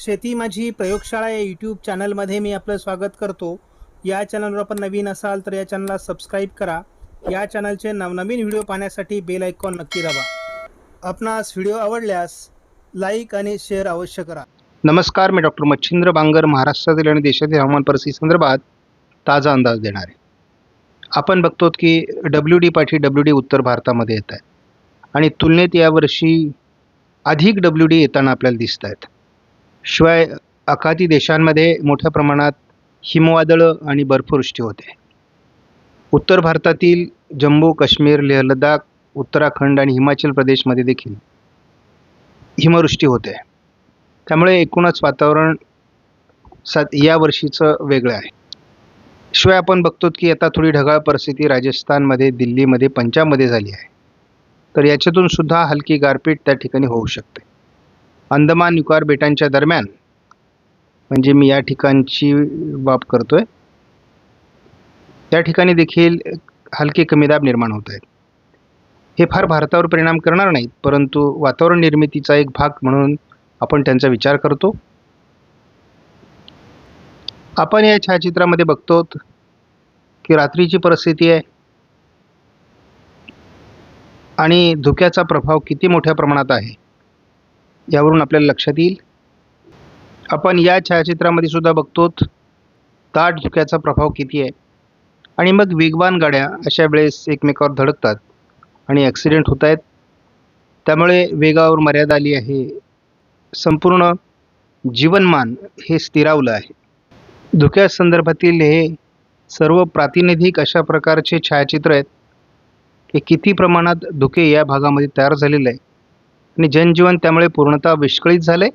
शेती माझी प्रयोगशाळा या यूट्यूब चॅनलमध्ये मी आपलं स्वागत करतो. या चॅनलवर आपण नवीन असाल तर या चॅनलला सबस्क्राईब करा. या चॅनलचे नवनवीन व्हिडिओ पाहण्यासाठी बेल आयकॉन नक्की दाबा. आपणास व्हिडिओ आवडल्यास लाईक आणि शेअर अवश्य करा. नमस्कार मी डॉक्टर मच्छिंद्र बांगर महाराष्ट्रातील आणि देशातील हवामान परिस्थिती संदर्भात ताजा अंदाज देणार. आहे आपण बघतो की डब्ल्यू डी पाठी डब्ल्यू डी उत्तर भारतामध्ये येत आहेत आणि तुलनेत यावर्षी अधिक डब्ल्यू डी येताना आपल्याला दिसत आहेत. शिवाय आखाती देशांमध्ये मोठ्या प्रमाणात हिमवादळं आणि बर्फवृष्टी होते. उत्तर भारतातील जम्मू काश्मीर लेह लडाख उत्तराखंड आणि हिमाचल प्रदेशमध्ये देखील हिमवृष्टी होते. त्यामुळे एकूणच वातावरण सा या वर्षीचं वेगळं आहे. शिवाय आपण बघतो की आता थोडी ढगाळ परिस्थिती राजस्थानमध्ये दिल्लीमध्ये पंजाबमध्ये झाली आहे. तर याच्यातून सुद्धा हलकी गारपीट त्या ठिकाणी होऊ शकते. अंदमान निकोबार बेटांच्या दरम्यान. म्हणजे मी या ठिकाणची बाब करतोय. त्या ठिकाणी देखील हलके कमी दाब निर्माण होत आहेत. हे फार भारतावर परिणाम करणार नाहीत परंतु वातावरण निर्मितीचा एक भाग म्हणून आपण त्यांचा विचार करतो. आपण या छायाचित्रामध्ये बघतो की रात्रीची परिस्थिती आहे. आणि धुक्याचा प्रभाव किती मोठ्या प्रमाणात आहे. यावरून आपल्याला लक्षात येईल. आपण या छायाचित्रामध्ये सुद्धा बघतो ताट धुक्याचा प्रभाव किती आहे? आणि मग वेगवान गाड्या अशा वेळेस एकमेकावर धडकतात आणि ॲक्सिडेंट होत आहेत. त्यामुळे वेगावर मर्यादा आली आहे. संपूर्ण जीवनमान हे स्थिरावलं आहे. धुक्या संदर्भातील हे सर्व प्रातिनिधिक अशा प्रकारचे छायाचित्र आहेत की किती प्रमाणात धुके या भागामध्ये तयार झालेलं आहे आणि जनजीवन त्यामुळे पूर्णतः विस्कळीत झालं. आहे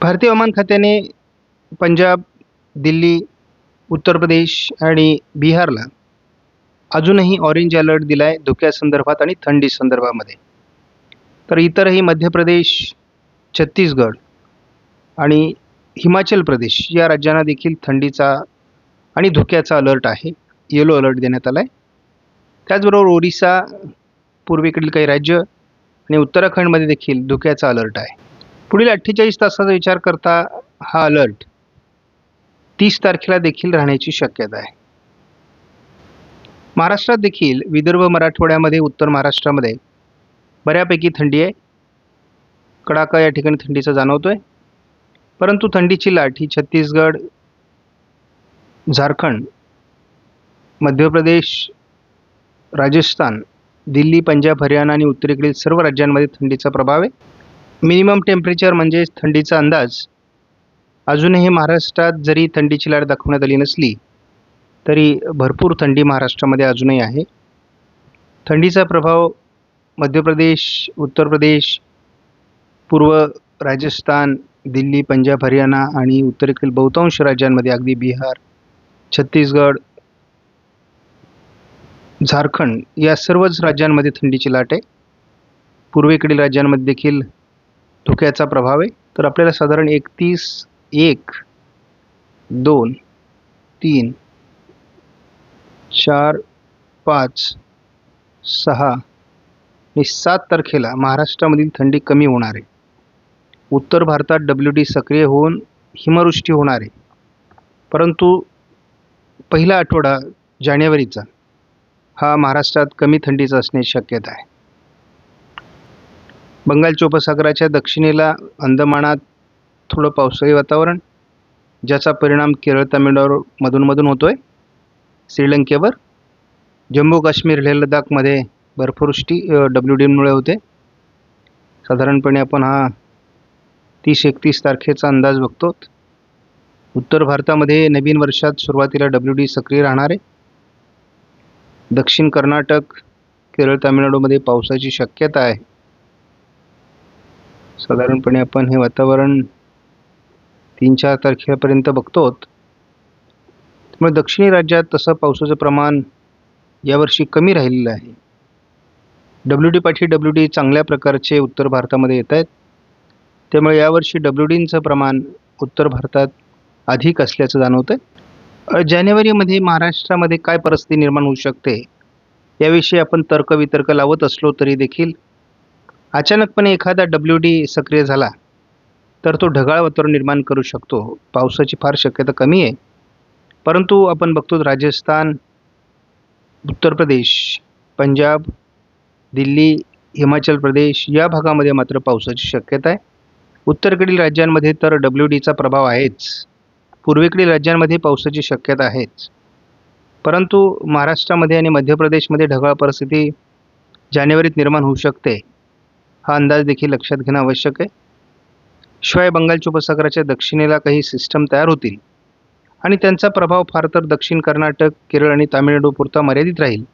भारतीय हवामान खात्याने पंजाब दिल्ली उत्तर प्रदेश आणि बिहारला अजूनही ऑरेंज अलर्ट दिला आहे धुक्यासंदर्भात आणि थंडी संदर्भामध्ये. तर इतरही मध्य प्रदेश छत्तीसगड आणि हिमाचल प्रदेश या राज्यांना देखील थंडीचा आणि धुक्याचा अलर्ट आहे. येलो अलर्ट देण्यात आला आहे त्याचबरोबर ओरिसा पूर्वेकडील काही राज्य आणि उत्तराखंडमध्ये देखील धुक्याचा अलर्ट आहे. पुढील अठ्ठेचाळीस तासाचा विचार करता हा अलर्ट तीस तारखेला देखील राहण्याची शक्यता आहे. महाराष्ट्रात देखील विदर्भ मराठवाड्यामध्ये उत्तर महाराष्ट्रामध्ये बऱ्यापैकी थंडी आहे. कडाका या ठिकाणी थंडीचा जाणवतो आहे परंतु थंडीची लाट ही छत्तीसगड झारखंड मध्य प्रदेश राजस्थान दिल्ली पंजाब हरियाणा आणि उत्तरेकडील सर्व राज्यांमध्ये थंडीचा प्रभाव आहे. मिनिमम टेम्परेचर म्हणजे थंडीचा अंदाज. अजूनही महाराष्ट्रात जरी थंडीची लाट दाखवण्यात आली नसली तरी भरपूर थंडी महाराष्ट्रामध्ये अजूनही आहे. थंडीचा प्रभाव मध्य प्रदेश उत्तर प्रदेश पूर्व राजस्थान दिल्ली पंजाब हरियाणा आणि उत्तरेकडील बहुतांश राज्यांमध्ये अगदी बिहार छत्तीसगड झारखंड या सर्वच राज्यांमध्ये थंडीची लाट आहे. पूर्वेकडील राज्यांमध्ये देखील धुक्याचा प्रभाव आहे. तर आपल्याला साधारण एकतीस एक दोन तीन चार पाच सहा आणि सात तारखेला महाराष्ट्रामधील थंडी कमी होणार आहे. उत्तर भारतात डब्ल्यू डी सक्रिय होऊन हिमवृष्टी होणार आहे. परंतु पहिला आठवडा जानेवारीचा हा महाराष्ट्रात कमी थंडीचा असण्याची शक्यता आहे. बंगालच्या उपसागराच्या दक्षिणेला अंदमानात थोडं पावसाळी वातावरण ज्याचा परिणाम केरळ तामिळनाडू मधूनमधून होतो आहे श्रीलंकेवर जम्मू काश्मीर लेह लडाखमध्ये बर्फवृष्टी डब्ल्यू डीमुळे होते. साधारणपणे आपण हा तीस एकतीस तारखेचा अंदाज बघतो उत्तर भारतामध्ये नवीन वर्षात सुरुवातीला डब्ल्यू डी सक्रिय राहणार आहे. दक्षिण कर्नाटक केरळ तामिळनाडूमध्ये पावसाची शक्यता आहे. साधारणपणे आपण हे वातावरण तीन चार तारखेपर्यंत बघतो त्यामुळे दक्षिणी राज्यात तसं पावसाचं प्रमाण यावर्षी कमी राहिलेलं आहे. डब्ल्यू डी पाठी डब्ल्यू डी चांगल्या प्रकारचे उत्तर भारतामध्ये येत आहेत. त्यामुळे यावर्षी डब्ल्यू डींचं प्रमाण उत्तर भारतात अधिक असल्याचं जाणवतं जानेवारीमध्ये महाराष्ट्रामध्ये काय परिस्थिती निर्माण होऊ शकते? याविषयी आपण तर्कवितर्क लावत असलो तरी देखील अचानकपणे एखादा डब्ल्यू डी सक्रिय झाला तर तो ढगाळ वातावरण निर्माण करू शकतो. पावसाची फार शक्यता कमी आहे. परंतु आपण बघतो राजस्थान उत्तर प्रदेश पंजाब दिल्ली हिमाचल प्रदेश या भागामध्ये मात्र पावसाची शक्यता आहे. उत्तरेकडील राज्यांमध्ये तर डब्ल्यू डीचा प्रभाव आहेच. पूर्वेकडील राज्यांमध्ये पावसाची शक्यता आहेच. परंतु महाराष्ट्रामध्ये आणि मध्य प्रदेशमध्ये ढगाळ परिस्थिती जानेवारीत निर्माण होऊ शकते हा अंदाज देखील लक्षात घेणं आवश्यक आहे. शिवाय बंगालच्या उपसागराच्या दक्षिणेला काही सिस्टम तयार होतील आणि त्यांचा प्रभाव फार तर दक्षिण कर्नाटक केरळ आणि तामिळनाडू पुरता मर्यादित राहील.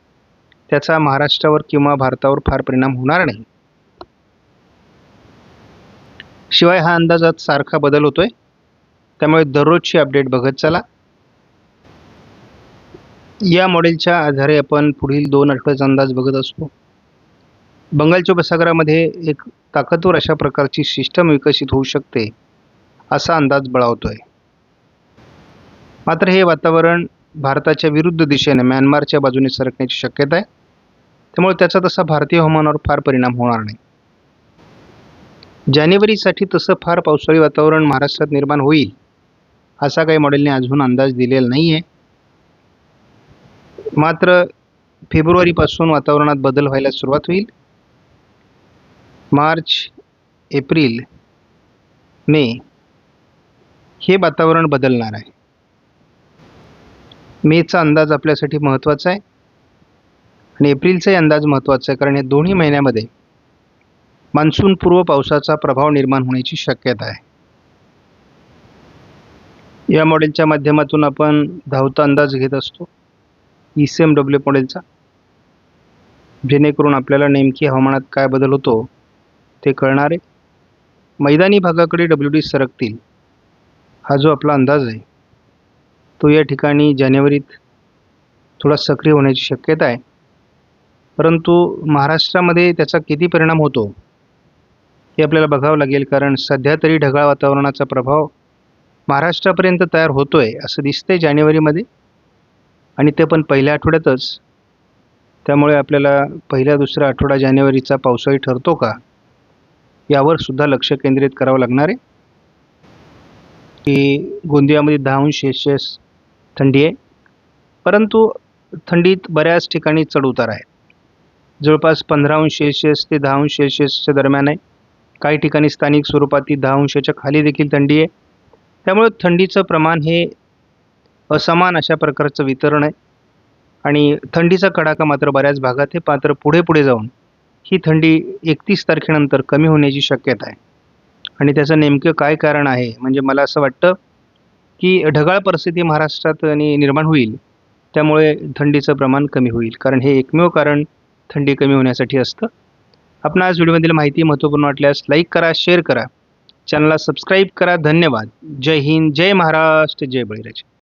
त्याचा महाराष्ट्रावर किंवा भारतावर फार परिणाम होणार नाही. शिवाय हा अंदाजात सारखा बदल होतोय. त्यामुळे दररोजची अपडेट बघत चला. या मॉडेलच्या आधारे आपण पुढील दोन आठवड्याचा अंदाज बघत असतो. बंगालच्या उपसागरामध्ये एक ताकदवर अशा प्रकारची सिस्टम विकसित होऊ शकते असा अंदाज बळावतोय. मात्र हे वातावरण भारताच्या विरुद्ध दिशेने म्यानमारच्या बाजूने सरकण्याची शक्यता आहे. त्यामुळे त्याचा तसा भारतीय हवामानावर फार परिणाम होणार नाही. जानेवारीसाठी तसं फार पावसाळी वातावरण महाराष्ट्रात निर्माण होईल असा काही मॉडेलने अजून अंदाज दिलेला नाही आहे मात्र फेब्रुवारीपासून वातावरणात बदल व्हायला सुरुवात होईल. मार्च एप्रिल मे हे वातावरण बदलणार आहे. मेचा अंदाज आपल्यासाठी महत्त्वाचा आहे. आणि एप्रिलचाही अंदाज महत्त्वाचा आहे कारण या दोन्ही महिन्यामध्ये मान्सूनपूर्व पावसाचा प्रभाव निर्माण होण्याची शक्यता आहे. या मॉडेलच्या माध्यमातून आपण धावता अंदाज घेत असतो. ई सी एम डब्ल्यू मॉडेलचा जेणेकरून आपल्याला नेमकी हवामानात काय बदल होतो ते कळणार. आहे मैदानी भागाकडे डब्ल्यू डी सरकतील. हा जो आपला अंदाज आहे तो या ठिकाणी जानेवारीत थोडा सक्रिय होण्याची शक्यता आहे. परंतु महाराष्ट्रामध्ये त्याचा किती परिणाम होतो हे आपल्याला बघावं लागेल कारण सध्या तरी ढगाळ वातावरणाचा प्रभाव महाराष्ट्रापर्यंत तयार होतो आहे असं दिसतंय जानेवारीमध्ये. आणि ते पण पहिल्या आठवड्यातच. त्यामुळे आपल्याला पहिला दुसरा आठवडा जानेवारीचा पावसाळी ठरतो का? यावर सुद्धा लक्ष केंद्रित करावं लागणार आहे. की गोंदियामध्ये दहा अंश थंडी आहे. परंतु थंडीत बऱ्याच ठिकाणी चढउतार आहे. जवळपास पंधरा अंश ते दहा अंश सेल्सिअसच्या दरम्यान आहे. काही ठिकाणी स्थानिक स्वरूपात दहा अंशाच्या खाली देखील थंडी आहे. त्यामुळे थंडीचं प्रमाण हे असमान अशा प्रकारचं वितरण आहे. आणि थंडीचा कडाका मात्र बऱ्याच भागात आहे. मात्र पुढे पुढे जाऊन ही थंडी एकतीस तारखेनंतर कमी होण्याची शक्यता आहे. आणि त्याचं नेमकं काय कारण आहे? म्हणजे मला असं वाटतं की ढगाळ परिस्थिती महाराष्ट्रात आणि निर्माण होईल त्यामुळे थंडीचं प्रमाण कमी होईल. कारण हे एकमेव कारण थंडी कमी होण्यासाठी असतं. आपण आज व्हिडिओमधील माहिती महत्त्वपूर्ण वाटल्यास लाईक करा शेअर करा. चॅनलला सबस्क्राईब करा. धन्यवाद. जय हिंद. जय महाराष्ट्र. जय बळीराज.